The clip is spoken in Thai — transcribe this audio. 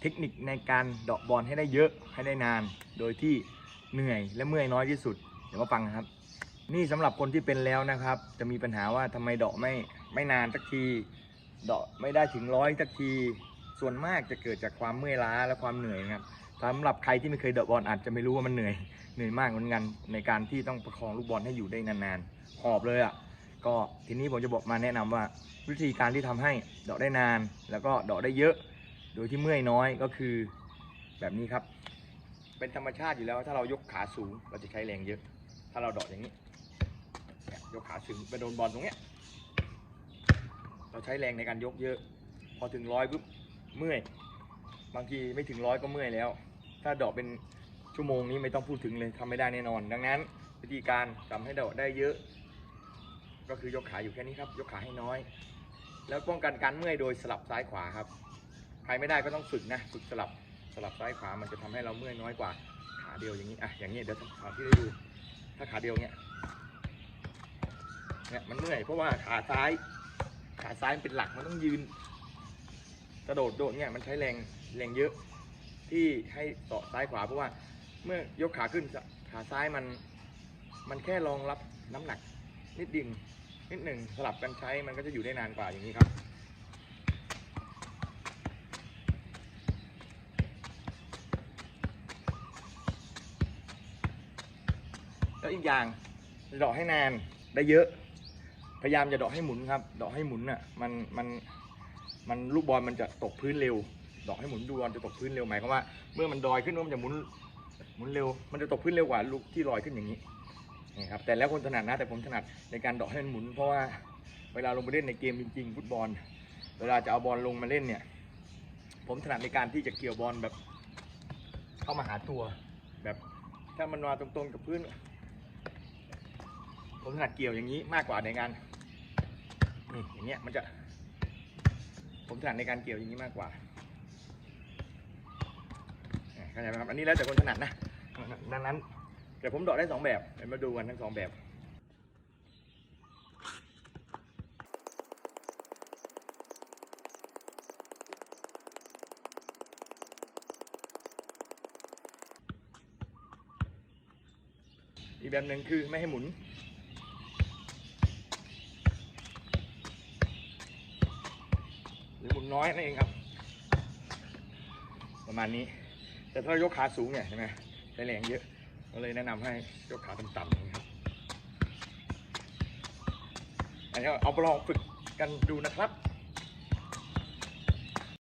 เทคนิคในการเดาะบอลให้ได้เยอะให้ได้นาน โดยที่เหนื่อยและเมื่อยน้อยที่สุด เดี๋ยวมาฟังครับ นี่สำหรับคนที่เป็นแล้วนะครับ จะมีปัญหาว่าทำไมเดาะไม่ไม่นานสักที เดาะไม่ได้ถึงร้อยสักที ส่วนมากจะเกิดจากความเมื่อยล้าและความเหนื่อยครับสำหรับใครที่ไม่เคยเดาะบอลอาจจะไม่รู้ว่ามันเหนื่อยเหนื่อยมากเหมือนกันในการที่ต้องประคองลูกบอลให้อยู่ได้นานๆหอบเลยอะก็ทีนี้ผมจะบอกมาแนะนำว่า วิธีการที่ทำให้เดาะได้นาน แล้วก็เดาะได้เยอะ โดยที่เมื่อยน้อยก็คือแบบนี้ครับ เป็นธรรมชาติอยู่แล้วถ้าเรายกขาสูงเราจะใช้แรงเยอะ ถ้าเราเดาะอย่างนี้ยกขาสูงไปโดนบอลตรงเนี้ยเราใช้แรงในการยกเยอะ พอถึงร้อยปุ๊บเมื่อย บางทีไม่ถึงร้อยก็เมื่อยแล้ว ถ้าเดาะเป็นชั่วโมงนี้ไม่ต้องพูดถึงเลยทำไม่ได้แน่นอน ดังนั้น วิธีการทำให้เดาะได้เยอะ ก็คือยกขาอยู่แค่นี้ครับ ยกขาให้น้อย แล้วป้องกันการเมื่อยโดยสลับซ้ายขวาครับ ครไม่ได้ก็ต้องฝึกนะฝึกสลับสลับซ้ายขวามันจะทำให้เราเมื่อยน้อยกว่าขาเดียวอย่างนี้อะอย่างนี้เดี๋ยวขาที่ได้ดู ถ้าขาเดียวเนี้ยเนี่ยมันเมื่อยเพราะว่าขาซ้ายขาซ้ายมันเป็นหลักมันต้องยืน กระโดดโดดเนี่ยมันใช้แรงแรงเยอะที่ให้ต่อซ้ายขวาเพราะว่าเมื่อยกขาขึ้นขาซ้ายมันมันแค่รองรับน้ำหนักนิดดิ่งนิดหนึ่งสลับกันใช้มันก็จะอยู่ได้นานกว่าอย่างนี้ครับ แล้วอีกอย่างเดาะให้นานได้เยอะ พยายามจะเดาะให้หมุนครับเดาะให้หมุนอะมันมันมันลูกบอลมันจะตกพื้นเร็วเดาะให้หมุนดูบอลจะตกพื้นเร็วหมายความว่า เมื่อมันดอยขึ้นมันจะหมุนหมุนเร็ว มันจะตกพื้นเร็วกว่าลูกที่ลอยขึ้นอย่างนี้นี่ครับแต่แล้วคนถนัดนะแต่ผมถนัดในการเดาะให้มันหมุน เพราะว่าเวลาลงไปเล่นในเกมจริงๆฟุตบอล เวลาจะเอาบอลลงมาเล่นเนี่ย ผมถนัดในการที่จะเกี่ยวบอลแบบ เข้ามาหาตัวแบบถ้ามันมาตรงๆกับพื้น ผมถนัดเกี่ยวอย่างนี้มากกว่าในการนี่อย่างเงี้ยมันจะ ผมถนัดในการเกี่ยวอย่างนี้มากกว่าเข้าใจไหมครับอันนี้แล้วแต่คนถนัดนะดังนั้นแต่ผมดาะได้สองแบบเดี๋ยวมาดูกันทั้งสองแบบอีกแบบหนึ่งคือไม่ให้หมุน หรือหมุนน้อยนั่นเองครับ ประมาณนี้ แต่ถ้ายกขาสูงเนี่ยใช่ไหมใช้แรงเยอะ ก็เลยแนะนำให้ยกขาต่ำๆอย่างนี้ครับอันนี้เอาไปลองฝึกกันดูนะครับ